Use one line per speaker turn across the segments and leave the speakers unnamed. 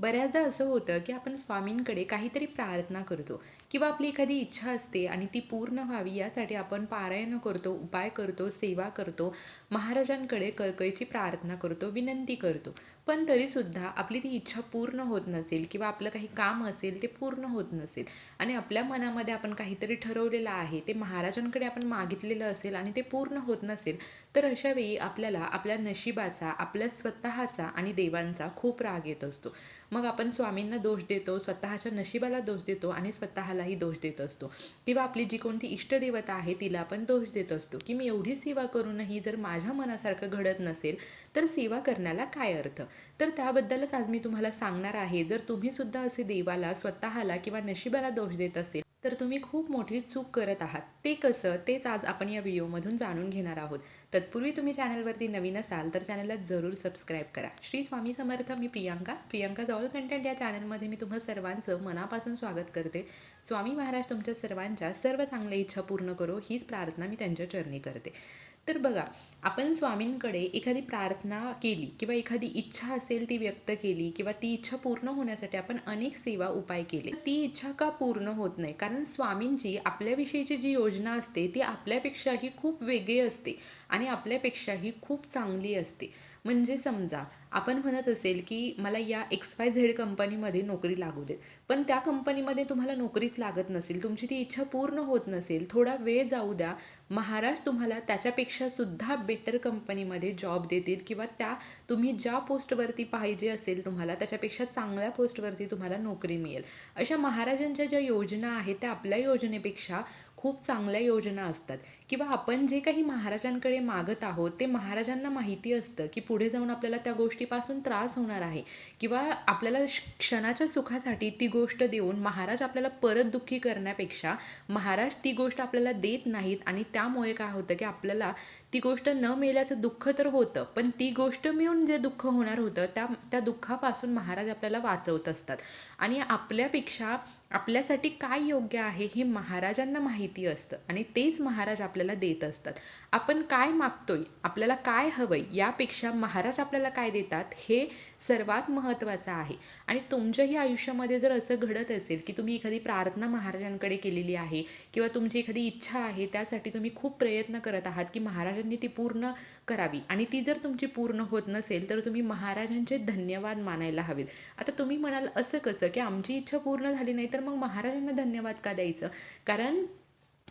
बऱ्याचदा असं होतं की आपण स्वामींकडे काहीतरी प्रार्थना करतो किंवा आपली एखादी इच्छा असते आणि ती पूर्ण व्हावी यासाठी आपण पारायण करतो उपाय करतो सेवा करतो महाराजांकडे कळकळीची प्रार्थना करतो विनंती करतो. पण तरीसुद्धा आपली ती इच्छा पूर्ण होत नसेल किंवा आपलं काही काम असेल ते पूर्ण होत नसेल आणि आपल्या मनामध्ये आपण काहीतरी ठरवलेलं आहे ते महाराजांकडे आपण मागितलेलं असेल आणि ते पूर्ण होत नसेल तर अशा वेळी आपल्याला आपल्या नशिबाचा आपल्या स्वतःचा आणि देवांचा खूप राग येत असतो. मग आपण स्वामींना दोष देतो स्वतःच्या नशिबाला दोष देतो आणि स्वतःलाही दोष देत असतो. किंवा आपली जी कोणती इष्टदेवता आहे तिला आपण दोष देत असतो. की मी एवढी सेवा करूनही जर माझ्या मनासारखं घडत नसेल तर सेवा करण्याला काय अर्थ? तर त्याबद्दलच आज मी तुम्हाला सांगणार आहे. जर तुम्ही सुद्धा असे देवाला स्वतःला किंवा नशिबाला दोष देत असेल तर तुम्ही खूप मोठी चूक करत आहात. ते कसं? तेच आज आपण या व्हिडिओमधून जाणून घेणार आहोत. तत्पूर्वी तुम्ही चॅनलवरती नवीन असाल तर चॅनलला जरूर सबस्क्राईब करा. श्री स्वामी समर्थ मी प्रियांका. प्रियांका ऑल कंटेंट या चॅनलमध्ये मी तुम्हा सर्वांचं मनापासून स्वागत करते. स्वामी महाराज तुमच्या सर्वांच्या सर्व चांगल्या इच्छा पूर्ण करो हीच प्रार्थना मी त्यांच्या चरणी करते. तर बघा आपण स्वामींकडे एखादी प्रार्थना केली किंवा एखादी इच्छा असेल ती व्यक्त केली किंवा ती इच्छा पूर्ण होण्यासाठी आपण अनेक सेवा उपाय केले. ती इच्छा का पूर्ण होत नाही? कारण स्वामींची आपल्याविषयीची जी योजना असते ती आपल्यापेक्षाही खूप वेगळी असते आणि आपल्यापेक्षाही खूप चांगली असते. म्हणजे समजा आपण म्हणत असेल की मला या एक्स वाय झेड कंपनीमध्ये नोकरी लागू देत पण त्या कंपनीमध्ये तुम्हाला नोकरीच लागत नसेल तुमची ती इच्छा पूर्ण होत नसेल थोडा वेळ जाऊ द्या. महाराज तुम्हाला त्याच्यापेक्षा सुद्धा बेटर कंपनीमध्ये जॉब देतील किंवा त्या तुम्ही ज्या पोस्टवरती पाहिजे असेल तुम्हाला त्याच्यापेक्षा चांगल्या पोस्टवरती तुम्हाला नोकरी मिळेल. अशा महाराजांच्या ज्या योजना आहेत त्या आपल्या योजनेपेक्षा खूप चांगल्या योजना असतात. किंवा आपण जे काही महाराजांकडे मागत आहोत ते महाराजांना माहिती असतं की पुढे जाऊन आपल्याला त्या गोष्टीपासून त्रास होणार आहे. किंवा आपल्याला क्षणाच्या सुखासाठी ती गोष्ट देऊन महाराज आपल्याला परत दुःखी करण्यापेक्षा महाराज ती गोष्ट आपल्याला देत नाहीत आणि त्यामुळे काय होतं की आपल्याला ती गोष्ट न मिळाल्याचं दुःख तर होतं पण ती गोष्ट मिळून जे दुःख होणार होतं त्या त्या दुःखापासून महाराज आपल्याला वाचवत असतात. आणि आपल्यापेक्षा आपल्यासाठी काय योग्य आहे हे महाराजांना माहिती असतं आणि तेच महाराज आपल्याला देत असतात. आपण काय मागतोय आपल्याला काय हवंय यापेक्षा महाराज आपल्याला काय देतात हे सर्वात महत्त्वाचं आहे. आणि तुमच्याही आयुष्यामध्ये जर असं घडत असेल की तुम्ही एखादी प्रार्थना महाराजांकडे केलेली आहे किंवा तुमची एखादी इच्छा आहे त्यासाठी तुम्ही खूप प्रयत्न करत आहात की महाराजांनी ती पूर्ण करावी. आणि ती जर तुमची पूर्ण होत नसेल तर तुम्ही महाराजांचे धन्यवाद मानायला हवेत. आता तुम्ही म्हणाल असं कसं की आमची इच्छा पूर्ण झाली नाही तर मग महाराजांना धन्यवाद का द्यायचं? कारण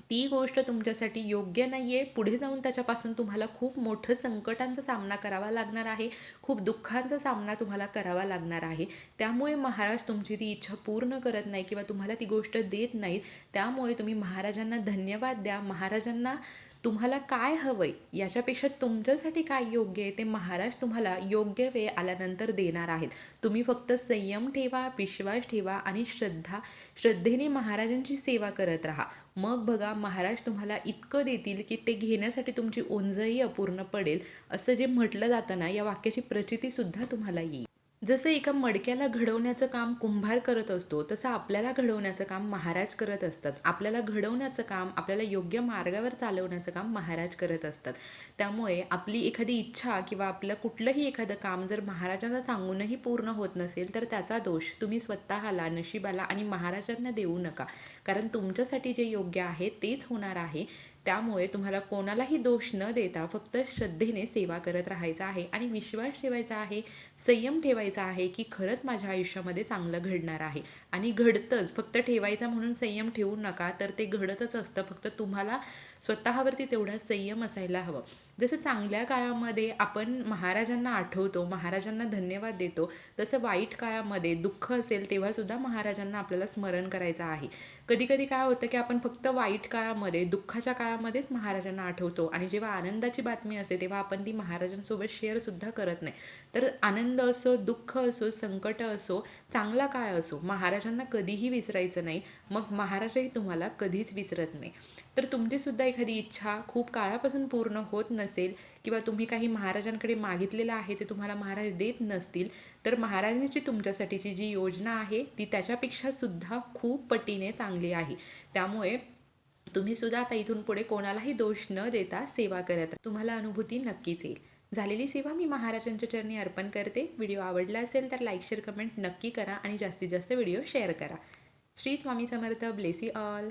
ती गोष्ट तुमच्यासाठी योग्य नाही आहे पुढे जाऊन त्याच्यापासून तुम्हाला खूप मोठं संकटांचा सामना करावा लागणार आहे. खूप दुःखांचा सामना तुम्हाला करावा लागणार आहे. त्यामुळे महाराज तुमची ती इच्छा पूर्ण करत नाही किंवा तुम्हाला ती गोष्ट देत नाहीत. त्यामुळे तुम्ही महाराजांना धन्यवाद द्या. महाराजांना तुम्हाला काय हवं आहे याच्यापेक्षा तुमच्यासाठी काय योग्य आहे? ते महाराज तुम्हाला योग्य वेळ आल्यानंतर देणार आहेत. तुम्ही फक्त संयम ठेवा विश्वास ठेवा आणि श्रद्धा श्रद्धेने महाराजांची सेवा करत राहा. मग बघा महाराज तुम्हाला इतकं देतील की ते घेण्यासाठी तुमची ओंजही अपूर्ण पडेल असं जे म्हटलं जातं ना या वाक्याची प्रचितीसुद्धा तुम्हाला येईल. जसं एका मडक्याला घडवण्याचं काम कुंभार करत असतो तसं आपल्याला घडवण्याचं काम महाराज करत असतात. आपल्याला घडवण्याचं काम आपल्याला योग्य मार्गावर चालवण्याचं काम महाराज करत असतात. त्यामुळे आपली एखादी इच्छा किंवा आपलं कुठलंही एखादं काम जर महाराजांना सांगूनही पूर्ण होत नसेल तर त्याचा दोष तुम्ही स्वतःला नशिबाला आणि महाराजांना देऊ नका. कारण तुमच्यासाठी जे योग्य आहे तेच होणार आहे. त्यामुळे तुम्हाला कोणालाही दोष न देता फक्त श्रद्धेने सेवा करत राहायचा आहे आणि विश्वास ठेवायचा आहे संयम ठेवायचा आहे की खरंच माझ्या आयुष्यामध्ये चांगलं घडणार आहे. आणि घडतंच. फक्त ठेवायचा म्हणून संयम ठेवू नका तर ते घडतच असतं. फक्त तुम्हाला स्वतःवरती तेवढा संयम असायला हवं. जसं चांगल्या काळामध्ये आपण महाराजांना आठवतो महाराजांना धन्यवाद देतो तसं वाईट काळामध्ये दुःख असेल तेव्हासुद्धा महाराजांना आपल्याला स्मरण करायचं आहे. कधी कधी काय होतं की आपण फक्त वाईट काळामध्ये दुःखाच्या काळात काळामध्येच महाराजांना आठवतो. आणि जेव्हा आनंदाची बातमी असते तेव्हा आपण ती महाराजांसोबत शेअरसुद्धा करत नाही. तर आनंद असो दुःख असो संकट असो चांगला काळ असो महाराजांना कधीही विसरायचं नाही. मग महाराजही तुम्हाला कधीच विसरत नाही. तर तुमचीसुद्धा एखादी इच्छा खूप काळापासून पूर्ण होत नसेल किंवा तुम्ही काही महाराजांकडे मागितलेलं आहे ते तुम्हाला महाराज देत नसतील तर महाराजांची तुमच्यासाठीची जी योजना आहे ती त्याच्यापेक्षा सुद्धा खूप पटीने चांगली आहे. त्यामुळे तुम्ही सुद्धा आता इथून पुढे कोणालाही दोष न देता सेवा करत तुम्हाला अनुभूती नक्कीच येईल. झालेली सेवा मी महाराजांच्या चरणी अर्पण करते. व्हिडिओ आवडला असेल तर लाईक शेअर कमेंट नक्की करा आणि जास्तीत जास्त व्हिडिओ शेअर करा. श्री स्वामी समर्थ. Bless all.